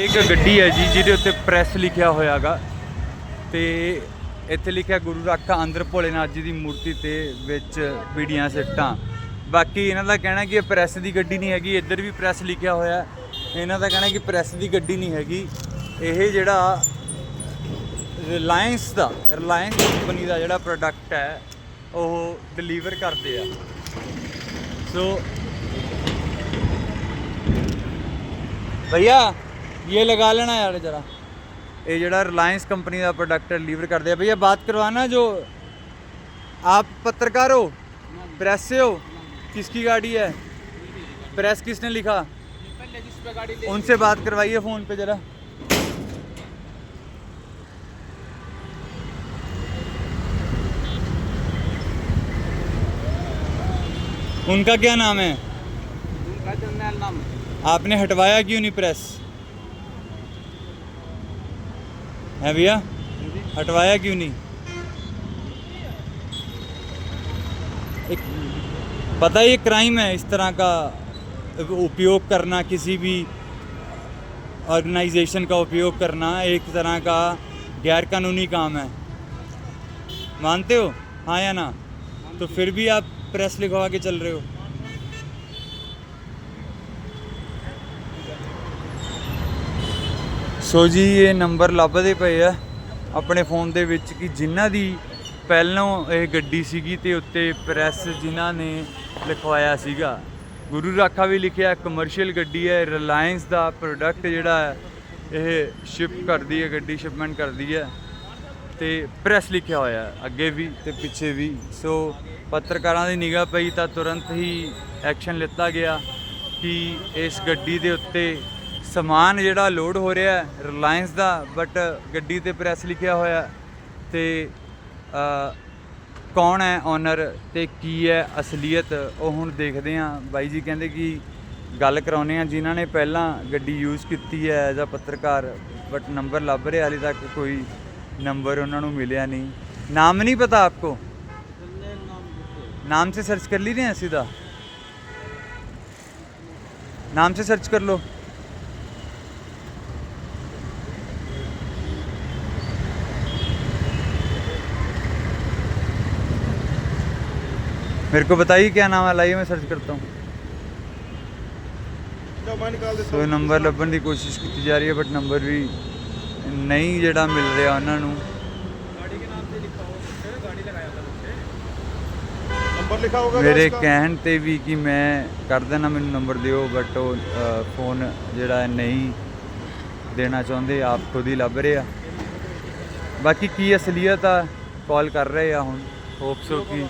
ਇੱਕ ਗੱਡੀ ਹੈ ਜੀ, ਜਿਹਦੇ ਉੱਤੇ ਪ੍ਰੈਸ ਲਿਖਿਆ ਹੋਇਆਗਾ। ਤੇ ਇੱਥੇ ਲਿਖਿਆ ਗੁਰੂ ਰਾਖਾ ਅੰਦਰ ਭੋਲੇਨਾਥ ਜੀ ਦੀ ਮੂਰਤੀ ਤੇ ਵਿੱਚ ਬੀੜੀਆਂ ਸਿੱਟਾਂ। ਬਾਕੀ ਇਹਨਾਂ ਦਾ ਕਹਿਣਾ ਕਿ ਇਹ ਪ੍ਰੈਸ ਦੀ ਗੱਡੀ ਨਹੀਂ ਹੈਗੀ, ਇੱਧਰ ਵੀ ਪ੍ਰੈਸ ਲਿਖਿਆ ਹੋਇਆ ਇਹਨਾਂ ਦਾ ਕਹਿਣਾ ਕਿ ਪ੍ਰੈਸ ਦੀ ਗੱਡੀ ਨਹੀਂ ਹੈਗੀ। ਇਹ ਜਿਹੜਾ ਰਿਲਾਇੰਸ ਦਾ ਰਿਲਾਇੰਸ ਕੰਪਨੀ ਦਾ ਜਿਹੜਾ ਪ੍ਰੋਡਕਟ ਹੈ, ਉਹ ਡਿਲੀਵਰ ਕਰਦੇ ਆ। ਸੋ ਭਈਆ ये लगा लेना यार जरा। ये जरा रिलायंस कंपनी का प्रोडक्ट डिलीवर कर दिया भैया बात करवाना जो आप पत्रकार हो प्रेस से हो किसकी गाड़ी है? प्रेस किसने लिखा? उनसे बात करवाइए फ़ोन पे जरा। उनका क्या नाम है? उनका जर्नल नाम आपने हटवाया क्यों नहीं प्रेस है भैया? हटवाया क्यों नहीं? एक, पता ही क्राइम है इस तरह का उपयोग करना, किसी भी ऑर्गेनाइजेशन का उपयोग करना एक तरह का गैर कानूनी काम है। मानते हो? हाँ या ना? तो फिर भी आप प्रेस लिखवा के चल रहे हो। ਸੋ ਜੀ, ਇਹ ਨੰਬਰ ਲੱਭਦੇ ਪਏ ਆ ਆਪਣੇ ਫੋਨ ਦੇ ਵਿੱਚ ਕਿ ਜਿਨ੍ਹਾਂ ਦੀ ਪਹਿਲੋਂ ਇਹ ਗੱਡੀ ਸੀਗੀ ਤੇ ਉੱਤੇ ਪ੍ਰੈਸ ਜਿਨ੍ਹਾਂ ਨੇ ਲਿਖਵਾਇਆ ਸੀਗਾ। ਗੁਰੂ ਰਾਖਾ ਵੀ ਲਿਖਿਆ ਕਮਰਸ਼ੀਅਲ ਗੱਡੀ ਹੈ ਰਿਲਾਇੰਸ ਦਾ ਪ੍ਰੋਡਕਟ ਜਿਹੜਾ ਹੈ ਇਹ ਸ਼ਿਪ ਕਰਦੀ ਹੈ, ਗੱਡੀ ਸ਼ਿਪਮੈਂਟ ਕਰਦੀ ਹੈ ਤੇ ਪ੍ਰੈਸ ਲਿਖਿਆ ਹੋਇਆ ਹੈ ਅੱਗੇ ਵੀ ਤੇ ਪਿੱਛੇ ਵੀ। ਸੋ ਪੱਤਰਕਾਰਾਂ ਦੀ ਨਿਗਾਹ ਪਈ ਤਾਂ ਤੁਰੰਤ ਹੀ ਐਕਸ਼ਨ ਲਿੱਤਾ ਗਿਆ ਕਿ ਇਸ ਗੱਡੀ ਦੇ ਉੱਤੇ ਸਮਾਨ ਜਿਹੜਾ ਲੋਡ ਹੋ ਰਿਹਾ ਹੈ ਰਿਲਾਇੰਸ ਦਾ ਬਟ ਗੱਡੀ ਤੇ ਪ੍ਰੈਸ ਲਿਖਿਆ ਹੋਇਆ ਹੈ ਤੇ ਅ, ਕੌਣ ਹੈ ਓਨਰ ਤੇ ਕੀ ਹੈ ਅਸਲੀਅਤ ਉਹ ਹੁਣ ਦੇਖਦੇ ਹਾਂ ਬਾਈ ਜੀ ਕਹਿੰਦੇ ਕਿ ਗੱਲ ਕਰਾਉਨੇ ਆ ਜਿਨ੍ਹਾਂ ਨੇ ਪਹਿਲਾਂ ਗੱਡੀ ਯੂਜ਼ ਕੀਤੀ ਹੈ ਐਜ਼ ਅ ਪੱਤਰਕਾਰ ਬਟ ਨੰਬਰ ਲੱਭ ਰਿਹਾ ਹਾਲੇ ਤੱਕ ਕੋਈ नंबर उन्होंने मिले नहीं नाम नहीं पता आपको नाम से सर्च कर लीजिए सीधा नाम से सर्च कर लो मेरे को बताइए क्या नाम है लाइए मैं सर्च करता हूँ ਸੋ ਨੰਬਰ ਲੱਭਣ ਦੀ ਕੋਸ਼ਿਸ਼ ਕੀਤੀ ਜਾ ਰਹੀ ਹੈ ਬਟ ਨੰਬਰ ਵੀ ਨਹੀਂ ਜਿਹੜਾ ਮਿਲ ਰਿਹਾ ਉਹਨਾਂ ਨੂੰ नंबर लिखा होगा ਮੇਰੇ इसका? ਕਹਿਣ ਤੇ ਵੀ ਕਿ ਮੈਂ ਕਰ ਦੇਣਾ ਮੈਨੂੰ ਨੰਬਰ ਦਿਓ ਬਟ ਉਹ ਫੋਨ ਜਿਹੜਾ ਹੈ ਨਹੀਂ ਦੇਣਾ ਚਾਹੁੰਦੇ ਆਪ ਖੁਦ ਹੀ ਲੱਭ ਰਹੇ ਆ ਬਾਕੀ ਕੀ ਅਸਲੀਅਤ ਆ ਕਾਲ ਕਰ ਰਹੇ ਆ ਹੁਣ ਹੋਪ ਸੋ ਕਿ ਅ,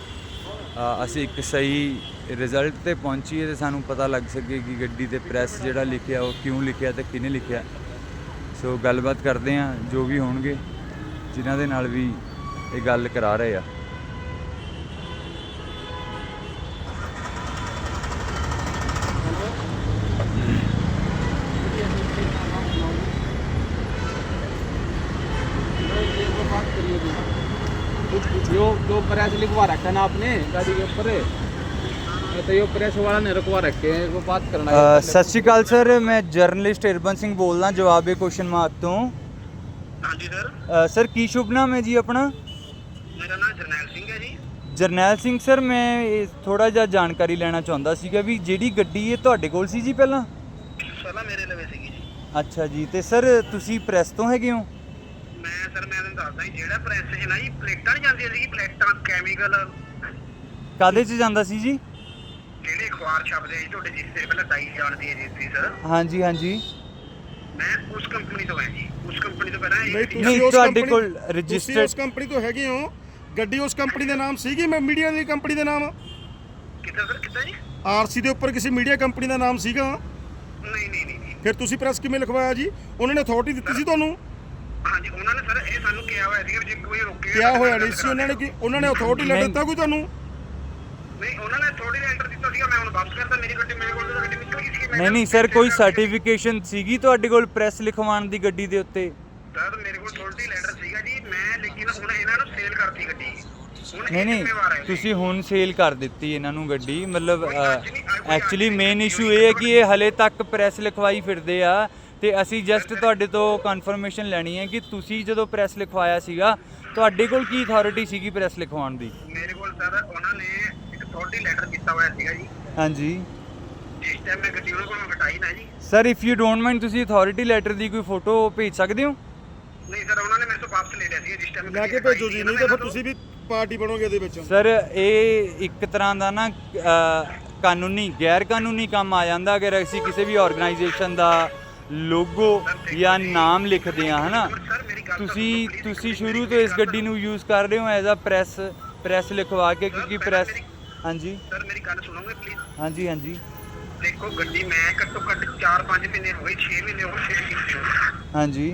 ਅਸੀਂ ਇੱਕ ਸਹੀ ਰਿਜ਼ਲਟ ਤੇ ਪਹੁੰਚੀਏ ਤੇ ਸਾਨੂੰ ਪਤਾ ਲੱਗ ਸਕੇ ਕਿ ਗੱਡੀ ਤੇ ਪ੍ਰੈਸ ਜਿਹੜਾ ਲਿਖਿਆ, ਉਹ ਕਿਉਂ ਲਿਖਿਆ ਤੇ ਕਿਹਨੇ ਲਿਖਿਆ। ਸੋ ਗੱਲਬਾਤ ਕਰਦੇ ਆ ਜੋ ਵੀ ਹੋਣਗੇ, ਜਿਨ੍ਹਾਂ ਦੇ ਨਾਲ ਵੀ ਇਹ ਗੱਲ ਕਰਾ ਰਹੇ ਆ। जो जो प्रेस लिखवा रखा है ना आपने गाड़ी के ऊपर तो ये प्रेस वाला ने रखवा रखे हैं वो बात करना है ਅ, ਸਤਿ ਸ਼੍ਰੀ ਅਕਾਲ ਸਰ ਮੈਂ ਜਰਨਲਿਸਟ ਇਰਬਨ ਸਿੰਘ ਬੋਲਦਾ ਜਵਾਬ ਇਹ ਕੁਐਸਚਨ ਮਾਰਕ ਤੋਂ ਹਾਂਜੀ ਸਰ ਅ, ਸਰ ਕੀ ਸ਼ੁਭ ਨਾਮ ਹੈ ਜੀ ਆਪਣਾ ਮੇਰਾ ਨਾਮ ਜਰਨੈਲ ਸਿੰਘ ਹੈ ਜੀ ਜਰਨੈਲ ਸਿੰਘ ਸਰ ਮੈਂ ਥੋੜਾ ਜਿਹਾ ਜਾਣਕਾਰੀ ਲੈਣਾ ਚਾਹੁੰਦਾ ਸੀਗਾ ਵੀ ਜਿਹੜੀ ਗੱਡੀ ਇਹ ਤੁਹਾਡੇ ਕੋਲ ਸੀ ਜੀ ਪਹਿਲਾਂ ਪਹਿਲਾਂ ਮੇਰੇ ਲਵੇ ਸੀਗੀ ਜੀ ਅੱਛਾ ਜੀ ਤੇ ਸਰ ਤੁਸੀਂ ਪ੍ਰੈਸ ਤੋਂ ਹੈਗੇ ਹੋ ਮੈਂ ਸਰ ਮੈਂ ਤੁਹਾਨੂੰ ਦੱਸਦਾ ਜੀ ਜਿਹੜਾ ਪ੍ਰੈਸ 'ਚ ਨਾ ਜੀ ਪਲੇਟਾਂ ਨਹੀਂ ਜਾਂਦੀਆਂ ਸੀ ਪਲੇਟਾਂ ਕੈਮੀਕਲ ਕਾਦੇ 'ਚ ਜਾਂਦਾ ਸੀ ਜੀ? ਜਿਹੜੇ ਅਖਬਾਰ ਛਪਦੇ ਜੀ ਤੁਹਾਡੇ ਜਿਸ ਤੇ ਪਹਿਲਾਂ ਦਾਈ ਜਾਣਦੀ ਹੈ ਜੀ ਸਰ ਹਾਂਜੀ ਹਾਂਜੀ। ਮੈਂ ਉਸ ਕੰਪਨੀ ਤੋਂ ਹਾਂ ਜੀ ਉਸ ਕੰਪਨੀ ਤੋਂ ਪਹਿਲਾਂ ਨਹੀਂ ਇਹ ਤੁਸੀਂ ਨਹੀਂ, ਉਸ ਤੁਹਾਡੇ company- ਕੋਲ ਤੁਸੀਂ registered- ਉਸ ਕੰਪਨੀ ਤੋਂ ਹੈਗੇ ਹੋ। ਗੱਡੀ ਉਸ ਕੰਪਨੀ ਦੇ ਨਾਮ ਸੀਗੀ ਮੈਂ ਮੀਡੀਆ ਦੀ ਕੰਪਨੀ ਦੇ ਨਾਮ? ਕਿੱਦਾਂ ਸਰ ਕਿੱਦਾਂ ਜੀ? ਆਰਸੀ ਦੇ ਉੱਪਰ ਕਿਸੇ ਮੀਡੀਆ ਕੰਪਨੀ ਦਾ ਨਾਮ ਸੀਗਾ? ਨਹੀਂ ਨਹੀਂ ਨਹੀਂ ਨਹੀਂ। ਫਿਰ ਤੁਸੀਂ ਪ੍ਰੈਸ ਕਿਵੇਂ ਲਿਖਵਾਇਆ ਜੀ? ਉਹਨਾਂ ਨੇ ਅਥਾਰਟੀ ਦਿੱਤੀ ਸੀ ਤੁਹਾਨੂੰ? ਹਾਂਜੀ ਉਹਨਾਂ ਨੇ ਸਰ ਇਹ ਸਾਨੂੰ ਕਿਹਾ ਹੋਇਆ ਸੀ ਕਿ ਜੇ ਕੋਈ ਰੋਕੇ ਕਿਹਾ ਹੋਇਆ ਨਹੀਂ ਸੀ ਉਹਨਾਂ ਨੇ ਕਿ ਉਹਨਾਂ ਨੇ ਅਥਾਰਟੀ ਲੈ ਨਹੀਂ। ਦਿੱਤਾ ਕੋਈ ਤੁਹਾਨੂੰ? ਨਹੀਂ ਉਹਨਾਂ ਨੇ ਥੋੜੀ ਲੈਟਰ ਦਿੱਤਾ ਸੀਗਾ ਮੈਂ ਹੁਣ ਵਾਪਸ ਕਰਤਾ ਮੇਰੀ ਗੱਡੀ ਮੇਰੇ ਕੋਲ ਤਾਂ ਗੱਡੀ ਨਿਕਲ ਗਈ ਸੀ ਨਹੀਂ ਨਹੀਂ ਸਰ ਕੋਈ ਸਰਟੀਫਿਕੇਸ਼ਨ ਸੀਗੀ ਤੁਹਾਡੇ ਕੋਲ ਪ੍ਰੈਸ ਲਿਖਵਾਉਣ ਦੀ ਗੱਡੀ ਦੇ ਉੱਤੇ? ਸਰ ਮੇਰੇ ਕੋਲ ਥੋੜੀ ਲੈਟਰ ਸੀਗਾ ਜੀ ਮੈਂ ਲੇਕਿਨ ਹੁਣ ਇਹਨਾਂ ਨੂੰ ਸੇਲ ਕਰਤੀ ਗੱਡੀ। ਹੁਣ ਇਹ ਨਹੀਂ ਨਹੀਂ ਜ਼ਿੰਮੇਵਾਰ ਹੈ। ਜੀ। ਤੁਸੀਂ ਹੁਣ ਸੇਲ ਕਰ ਦਿੱਤੀ ਇਹਨਾਂ ਨੂੰ ਗੱਡੀ ਮਤਲਬ ਐਕਚੁਅਲੀ ਮੇਨ ਇਸ਼ੂ ਇਹ ਹੈ ਕਿ ਇਹ ਹਲੇ ਤੱਕ ਪ੍ਰੈਸ ਲਿਖਵਾਈ ਫਿਰਦੇ ਆ। ਤੇ ਅਸੀਂ ਜਸਟ ਤੁਹਾਡੇ ਤੋਂ ਕਨਫਰਮੇਸ਼ਨ ਲੈਣੀ ਹੈ ਕਿ ਤੁਸੀਂ ਜਦੋਂ ਪ੍ਰੈਸ ਲਿਖਵਾਇਆ ਸੀਗਾ ਤੁਹਾਡੇ ਕੋਲ ਕੀ ਅਥਾਰਟੀ ਸੀਗੀ ਪ੍ਰੈਸ ਲਿਖਵਾਉਣ ਦੀ? ਮੇਰੇ ਕੋਲ ਸਰ ਉਹਨਾਂ ਨੇ ਇੱਕ ਅਥਾਰਟੀ ਲੈਟਰ ਕੀਤਾ ਹੋਇਆ ਸੀਗਾ ਜੀ। ਹਾਂਜੀ। ਜਿਸ ਟਾਈਮ ਮੈਂ ਗੱਡੀ ਉਹਨਾਂ ਕੋਲੋਂ ਹਟਾਈ ਨਾ ਜੀ। Sir if you don't mind ਤੁਸੀਂ ਅਥਾਰਟੀ ਲੈਟਰ ਦੀ ਕੋਈ ਫੋਟੋ ਭੇਜ ਸਕਦੇ ਹੋ? ਨਹੀਂ ਸਰ ਉਹਨਾਂ ਨੇ ਮੇਰੇ ਤੋਂ ਵਾਪਸ ਲੈ ਲਿਆ ਸੀ ਜਿਸ ਟਾਈਮ ਲੈ ਕੇ ਭੇਜੋ ਜੀ ਨਹੀਂ ਤਾਂ ਫਿਰ ਤੁਸੀਂ ਵੀ ਪਾਰਟੀ ਬਣੋਗੇ ਇਹਦੇ ਵਿੱਚ। ਸਰ ਇਹ ਇੱਕ ਤਰ੍ਹਾਂ ਦਾ ਨਾ ਕਾਨੂੰਨੀ ਗੈਰ ਕਾਨੂੰਨੀ ਕੰਮ ਆ ਜਾਂਦਾ ਅਗਰ ਅਸੀਂ ਕਿਸੇ ਵੀ ਆਰਗੇਨਾਈਜੇਸ਼ਨ ਦਾ ਲੋਗੋ ਜਾਂ ਨਾਮ ਲਿਖਦੇ ਆ ਹਨਾ? ਤੁਸੀਂ ਤੁਸੀਂ ਸ਼ੁਰੂ ਤੋਂ ਇਸ ਗੱਡੀ ਨੂੰ ਯੂਜ਼ ਕਰ ਰਹੇ ਹੋ ਐਜ਼ ਅ ਪ੍ਰੈਸ ਪ੍ਰੈਸ ਲਿਖਵਾ ਕੇ ਕਿਉਂਕਿ ਪ੍ਰੈਸ ਹਾਂਜੀ? ਸਰ ਮੇਰੀ ਗੱਲ ਸੁਣੋਗੇ ਪਲੀਜ਼ ਹਾਂਜੀ ਹਾਂਜੀ। ਦੇਖੋ ਗੱਡੀ ਮੈਂ ਘੱਟੋ ਘੱਟ 4-5 ਮਹੀਨੇ ਹੋ ਗਏ 6 ਮਹੀਨੇ ਹੋ ਗਏ 6 ਮਹੀਨੇ ਹੋ ਗਏ ਹਾਂਜੀ।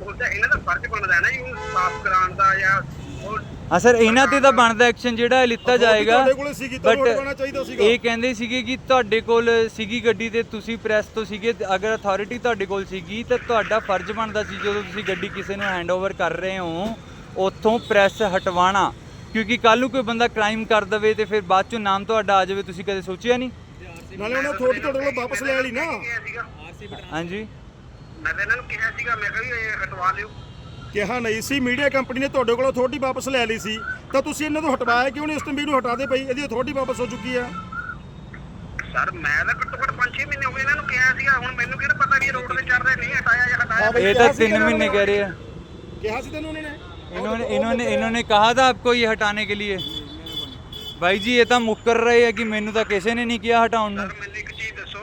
ਉਹਦਾ ਇਹਨਾਂ ਦਾ ਫਰਜ਼ ਬਣਦਾ ਹੈ ਨਾ ਜੀ ਉਹਨੂੰ ਸਾਫ਼ ਕਰਾਉਣ ਦਾ ਜਾਂ ਹਾਂ ਸਰ ਇਹਨਾਂ ਤੇ ਤਾਂ ਬਣਦਾ ਐਕਸ਼ਨ ਜਿਹੜਾ ਲਿੱਤਾ ਜਾਏਗਾ ਤੁਹਾਡੇ ਕੋਲੇ ਸੀਗੀ ਤੁਹਾਨੂੰ But ਹਟਵਾਉਣਾ ਚਾਹੀਦਾ ਸੀਗਾ। ਇਹ ਕਹਿੰਦੇ ਸੀਗੇ ਕਿ ਤੁਹਾਡੇ ਕੋਲ ਸੀਗੀ ਗੱਡੀ ਤੇ ਤੁਸੀਂ ਪ੍ਰੈਸ ਤੋਂ ਸੀਗੇ ਤੇ ਅਗਰ ਅਥਾਰਟੀ ਤੁਹਾਡੇ ਕੋਲ ਸੀਗੀ ਤਾਂ ਤੁਹਾਡਾ ਫਰਜ਼ ਬਣਦਾ ਸੀ ਜਦੋਂ ਤੁਸੀਂ ਗੱਡੀ ਕਿਸੇ ਨੂੰ ਹੈਂਡਓਵਰ ਕਰ ਰਹੇ ਹੋ ਉੱਥੋਂ ਪ੍ਰੈਸ ਹਟਵਾਣਾ ਕਿਉਂਕਿ ਕੱਲ ਨੂੰ ਕੋਈ ਬੰਦਾ ਕ੍ਰਾਈਮ ਕਰ ਦਵੇ ਤੇ ਫਿਰ ਬਾਅਦ ਚੋਂ ਨਾਮ ਤੁਹਾਡਾ ਆ ਜਾਵੇ ਤੁਸੀਂ ਕਦੇ ਸੋਚਿਆ ਨਹੀਂ? ਨਾਲੇ ਉਹਨਾਂ ਥੋੜੀ ਤੁਹਾਡੇ ਕੋਲ ਵਾਪਸ ਲੈ ਲਈ ਨਾ। ਹਾਂਜੀ। ਮੈਂ ਤਾਂ ਇਹਨਾਂ ਨੂੰ ਕਿਹਾ ਸੀਗਾ ਮੈਂ ਕਿਹਾ ਵੀ ਇਹ ਹਟਵਾ ਲਿਓ। ਕਿਹਾ ਨਹੀਂ ਸੀ ਮੀਡੀਆ ਕੰਪਨੀ ਨੇ ਤੁਹਾਡੇ ਕੋਲੋਂ ਅਥਾਰਟੀ ਵਾਪਸ ਲੈ ਲਈ ਸੀ ਤਾਂ ਤੁਸੀਂ ਇਹਨਾਂ ਤੋਂ ਹਟਵਾਇਆ ਕਿਉਂ ਨਹੀਂ ਉਸ ਟਾਈਮ ਨੂੰ ਹਟਾ ਦੇ ਪਈ ਇਹਦੀ ਅਥਾਰਟੀ ਵਾਪਸ ਹੋ ਚੁੱਕੀ ਆ ਸਰ ਮੈਂ ਤਾਂ ਘੱਟੋ ਘੱਟ 5-6 ਮਹੀਨੇ ਹੋ ਗਏ ਇਹਨਾਂ ਨੂੰ ਕਿਹਾ ਸੀਗਾ ਹੁਣ ਮੈਨੂੰ ਕਿਹੜਾ ਪਤਾ ਵੀ ਇਹ ਰੋਡ ਤੇ ਚੱਲ ਰਹੇ ਨਹੀਂ ਹਟਾਇਆ ਜਾਂ ਹਟਾਇਆ ਇਹ ਤਾਂ 3 ਮਹੀਨੇ ਕਹਿ ਰਹੇ ਆ ਕਿਹਾ ਸੀ ਤੈਨੂੰ ਉਹਨਾਂ ਨੇ इन्होंने इन्होंने इन्होंने कहा था आपको ये हटाने के लिए भाई जी ये तो मुकर रहे हैं कि मैनू तो किसी ने नहीं किया हटाने ਸਰ